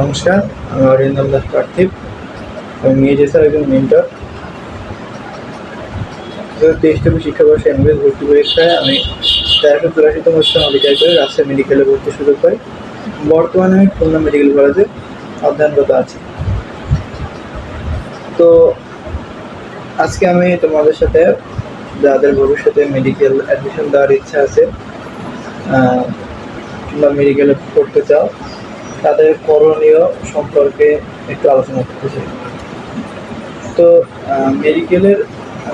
নমস্কার আমি অরিন্দম দাস পার্থিব আমি মিএজেসের একজন মেন্টর দু তেইশ চব্বিশ শিক্ষাবর্ষে এমবিএস ভর্তি পরীক্ষায় আমি তেরোশো চুরাশিতম স্থান অধিকার করে রাজশাহী মেডিকেলে ভর্তি সুযোগ পাই। বর্তমানে আমি খুলনা মেডিকেল কলেজে অধ্যয়নরত আছি। তো আজকে আমি তোমাদের সাথে, যাদের ভবিষ্যতে মেডিকেল অ্যাডমিশন দেওয়ার ইচ্ছা আছে কিংবা মেডিকেলে পড়তে চাও তাদের করণীয় সম্পর্কে একটু আলোচনা করতে চাই তো মেডিকেলের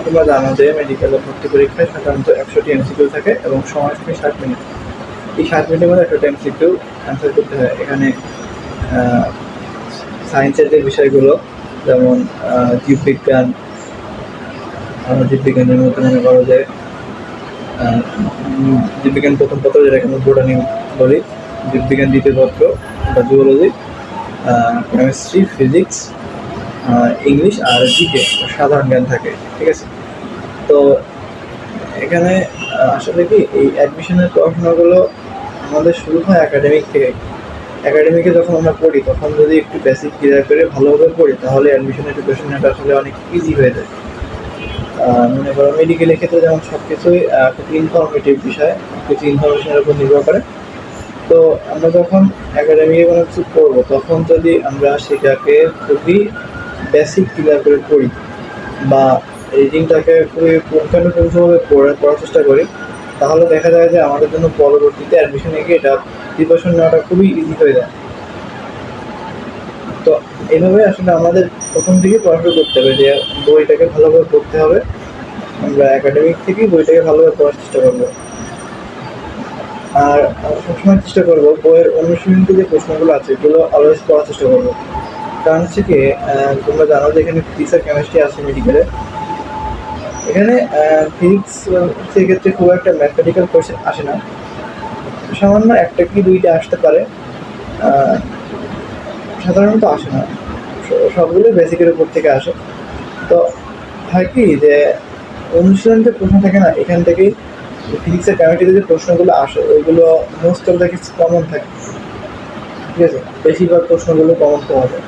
তোমরা জানো যে মেডিকেলের ভর্তি পরীক্ষায় সাধারণত একশোটি এমসিকিউ থাকে এবং সময় থাকে ষাট মিনিট। এই ষাট মিনিটের মধ্যে একশোটি এমসিকিউ অ্যান্সার করতে হয়। এখানে সায়েন্সের যে বিষয়গুলো, যেমন জীববিজ্ঞান জীববিজ্ঞানের মধ্যে মনে করো যে জীববিজ্ঞান প্রথম পত্র যেটাকে আমরা বোটানি বলি জীববিজ্ঞান দ্বিতীয় পত্র। জুওলজি কেমিস্ট্রি ফিজিক্স ইংলিশ আর জিকে সাধারণ জ্ঞান থাকে, ঠিক আছে? তো এখানে আসলে কি, এই অ্যাডমিশনের পড়াশোনাগুলো আমাদের শুরু হয় একাডেমিক থেকে। একাডেমিকে যখন আমরা পড়ি, তখন যদি একটু বেসিক ক্লিয়ার করে ভালোভাবে পড়ি, তাহলে অ্যাডমিশনের প্রিপারেশন নেওয়াটা আসলে অনেক ইজি হয়ে যায়। মনে করো মেডিকেলের ক্ষেত্রে যেমন সব কিছুই খুব ইনফরমেটিভ বিষয় কিছু ইনফরমেশনের উপর নির্ভর করে। তো আমরা যখন একাডেমিকে কোনো কিছু পড়ব তখন যদি আমরা সেটাকে খুবই বেসিক ক্লিয়ার করে পড়ি বা রিডিংটাকে খুবই পুঙ্খানুপুঙ্খভাবে পড়ে, পড়ার চেষ্টা করি, তাহলে দেখা যায় যে আমাদের জন্য পরবর্তীতে অ্যাডমিশনে গিয়ে এটা প্রিপারেশন নেওয়াটা খুবই ইজি হয়ে যায়। তো এইভাবে আসলে আমাদের প্রথম দিকে পড়াশোনা করতে হবে যে বইটাকে ভালোভাবে পড়তে হবে। আমরা একাডেমিক থেকেই বইটাকে ভালোভাবে পড়ার চেষ্টা করব। আর সবসময় চেষ্টা করব বইয়ের অনুশীলনীতে যে প্রশ্নগুলো আছে, এগুলো অলওয়েজ পড়ার চেষ্টা করব। কারণ হচ্ছে কি তোমরা জানো যে এখানে ফিজিক্স আর কেমিস্ট্রি আছে মেডিকেলে এখানে ফিজিক্স সেক্ষেত্রে খুব একটা ম্যাথমেটিক্যাল কোশ্চেন আসে না। সামান্য একটা কি দুইটা আসতে পারে সাধারণত আসে না। সবগুলো বেসিকের উপর থেকে আসে। তো হয় কি যে অনুশীলন প্রশ্ন থাকে না, এখান থেকেই ফিজিক্সের কেমিস্ট্রিতে যে প্রশ্নগুলো আসে, ওইগুলো মোস্ট অফ দ্য কিছু কমন থাকে। ঠিক আছে? বেশিরভাগ প্রশ্নগুলো কমন পাওয়া যায়।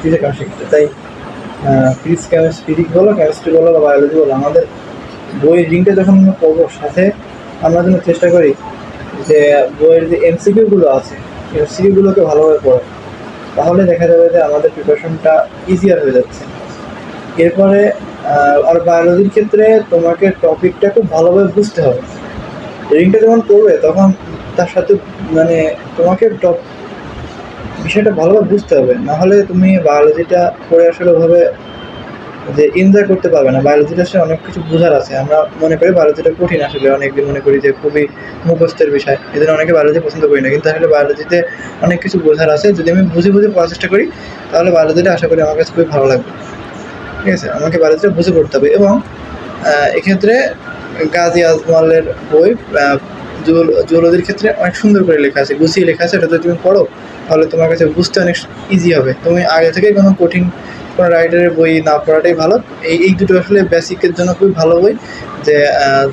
ফিজিক্স ক্ষেত্রে তাই ফিজিক্স কেমিস্ট্রি ফিজিক্স বলো কেমিস্ট্রি বলো বা বায়োলজি বলো, আমাদের বইয়ের রিংটা যখন আমরা পড়ব সাথে আমরা যেন চেষ্টা করি যে বইয়ের যে এমসিকিউগুলো আছে এমসিকিউগুলোকে ভালোভাবে পড়ো তাহলে দেখা যাবে যে আমাদের প্রিপারেশনটা ইজিয়ার হয়ে যাচ্ছে। এরপরে আর বায়োলজির ক্ষেত্রে তোমাকে টপিকটা খুব ভালোভাবে বুঝতে হবে। রিংটা যখন পড়বে, তখন তার সাথে মানে তোমাকে টপ বিষয়টা ভালোভাবে বুঝতে হবে। নাহলে তুমি বায়োলজিটা পড়ে আসলে ওভাবে যে এনজয় করতে পারবে না। বায়োলজিটা আসলে অনেক কিছু বোঝার আছে। আমরা মনে করি বায়োলজিটা কঠিন আসলে। অনেকদিন মনে করি যে খুবই মুখস্থের বিষয়। জন্য অনেকে বায়োলজি পছন্দ করি না। কিন্তু আসলে বায়োলজিতে অনেক কিছু বোঝার আছে। যদি আমি বুঝে বুঝে পড়ার চেষ্টা করি, তাহলে বায়োলজিটা আশা করি আমার কাছে খুবই ভালো লাগবে। ঠিক আছে, আমাকে বায়োলজিটা বুঝে পড়তে হবে এবং এক্ষেত্রে গাজী আজমলের বই জুওলজির ক্ষেত্রে অনেক সুন্দর করে লেখা আছে, গুছিয়ে লেখা আছে এটা যদি তুমি পড়ো, তাহলে তোমার কাছে বুঝতে অনেক ইজি হবে। তুমি আগে থেকে কোনো কঠিন কোনো রাইটারের বই না পড়াটাই ভালো। এই এই দুটো আসলে বেসিকের জন্য খুবই ভালো বই যে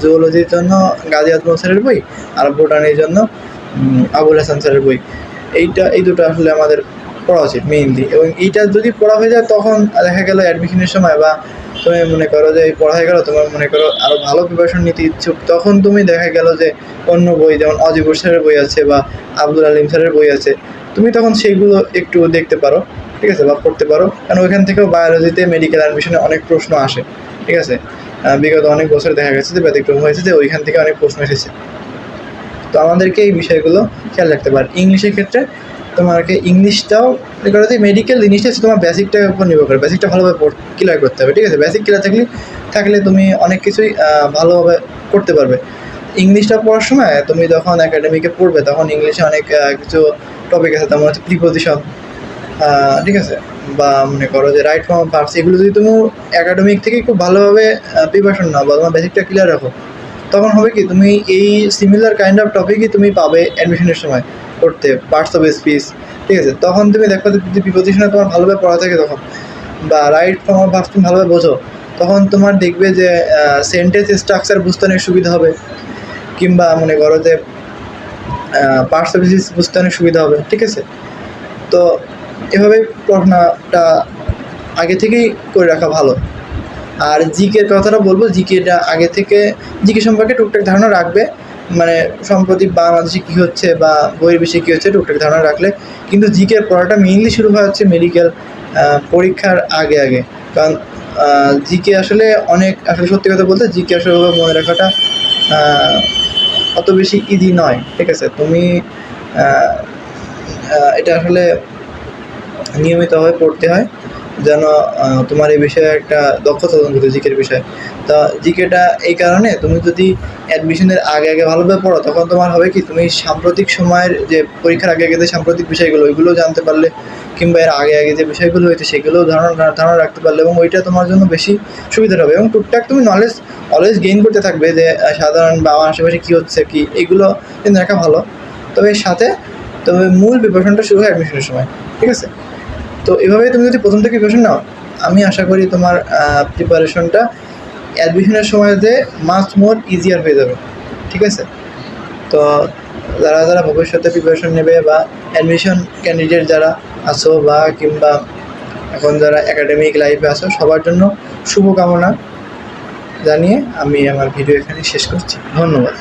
জুওলজির জন্য, গাজী আজমল স্যারের বই আর বোটানির জন্য আবুল হাসান স্যারের বই। এইটা, এই দুটো আসলে আমাদের পড়া উচিত মেইনলি এবং এইটা যদি পড়া হয়ে যায়, তখন দেখা গেল অ্যাডমিশনের সময় বা তুমি মনে করো যে পড়া হয়ে গেলো, তোমার মনে করো আরও ভালো প্রিপারেশন নিতে ইচ্ছুক, তখন তুমি দেখা গেল যে অন্য বই, যেমন অজিবুর স্যারের বই আছে বা আব্দুল আলিম স্যারের বই আছে, তুমি তখন সেইগুলো একটু দেখতে পারো, ঠিক আছে? বা পড়তে পারো। কারণ ওইখান থেকেও বায়োলজিতে মেডিকেল অ্যাডমিশনে অনেক প্রশ্ন আসে, ঠিক আছে? বিগত অনেক বছর দেখা গেছে যে, ব্যতিক্রম হয়েছে যে, ওইখান থেকে অনেক প্রশ্ন এসেছে। তো আমাদেরকে এই বিষয়গুলো খেয়াল রাখতে পারে ইংলিশের ক্ষেত্রে তোমাকে ইংলিশটাও করো যে মেডিকেল জিনিসটা তোমার বেসিকটার উপর নির্ভর করে। বেসিকটা ভালোভাবে ক্লিয়ার করতে হবে, ঠিক আছে? বেসিক ক্লিয়ার থাকলে থাকলে তুমি অনেক কিছুই ভালোভাবে করতে পারবে। ইংলিশটা পড়ার সময় তুমি যখন একাডেমিকে পড়বে, তখন ইংলিশে অনেক কিছু টপিক আছে তেমন হচ্ছে প্রিপোজিশন ঠিক আছে? বা মনে করো যে রাইট ফর্ম পার্টস এগুলো যদি তুমি একাডেমিক থেকে খুব ভালোভাবে প্রিপারেশন নাও বা তোমার বেসিকটা ক্লিয়ার রাখো, তখন হবে কি, তুমি এই সিমিলার কাইন্ড অফ টপিকই তুমি পাবে অ্যাডমিশনের সময়। পড়তে পার্টস অফ স্পিচ ঠিক আছে? তখন তুমি দেখো যদি প্রিপোজিশনে তোমার ভালোভাবে পড়া থাকে তখন, বা রাইট ফর্ম অফ ভার্বস তুমি ভালোভাবে বোঝো, তখন তোমার দেখবে যে সেন্টেন্স স্ট্রাকচার বুঝতে অনেক সুবিধা হবে। কিংবা মনে করো যে পার্টস অফ স্পিচ বুঝতে অনেক সুবিধা হবে, ঠিক আছে? তো এভাবে পড়াশোনাটা আগে থেকেই করে রাখা ভালো। আর জিকের কথাটা বলব জিকেটা আগে থেকে জিকে সম্পর্কে টুকটাক ধারণা রাখবে। মানে সম্প্রতি বাংলাদেশে কী হচ্ছে বা বইয়ের বিষয়ে কী হচ্ছে টুকটাক ধারণা রাখলে, কিন্তু জিকের পড়াটা মেইনলি শুরু হয় হচ্ছে মেডিকেল পরীক্ষার আগে আগে। কারণ জিকে আসলে অনেক, আসলে সত্যি কথা বলতে জিকে আসলে মনে রাখাটা অত বেশি ইজি নয়, ঠিক আছে? তুমি এটা আসলে নিয়মিতভাবে পড়তে হয়। যেন তোমার এই বিষয়ে একটা দক্ষতা অর্জন করতে জিকের বিষয়ে। তা জিকেটা এই কারণে তুমি যদি অ্যাডমিশনের আগে আগে ভালোভাবে পড়ো, তখন তোমার হবে কি, তুমি সাম্প্রতিক সময়ের যে পরীক্ষার আগে আগে যে সাম্প্রতিক বিষয়গুলো, ওইগুলো জানতে পারলে কিংবা এর আগে আগে যে বিষয়গুলো হয়েছে, সেগুলো ধারণা ধারণা রাখতে পারলে এবং ওইটা তোমার জন্য বেশি সুবিধার হবে। এবং টুকটাক তুমি নলেজ অলওয়েজ গেইন করতে থাকবে যে সাধারণ বা আশেপাশে কী হচ্ছে, কি, এগুলো কিন্তু রাখা ভালো। তবে এর সাথে তবে মূল প্রিপারেশনটা শুরু হয় অ্যাডমিশনের সময়, ঠিক আছে? তো এভাবে তুমি যদি প্রথম থেকে প্রিপারেশন নাও, আমি আশা করি তোমার প্রিপারেশনটা অ্যাডমিশনের সময়তে মাস মোর ইজিয়ার হয়ে যাবে, ঠিক আছে? তো যারা যারা ভবিষ্যতে প্রিপারেশন নেবে বা অ্যাডমিশন ক্যান্ডিডেট যারা আছো বা কিংবা এখন যারা একাডেমিক লাইফে আছো, সবার জন্য শুভকামনা জানিয়ে আমি আমার ভিডিও এখানে শেষ করছি। ধন্যবাদ।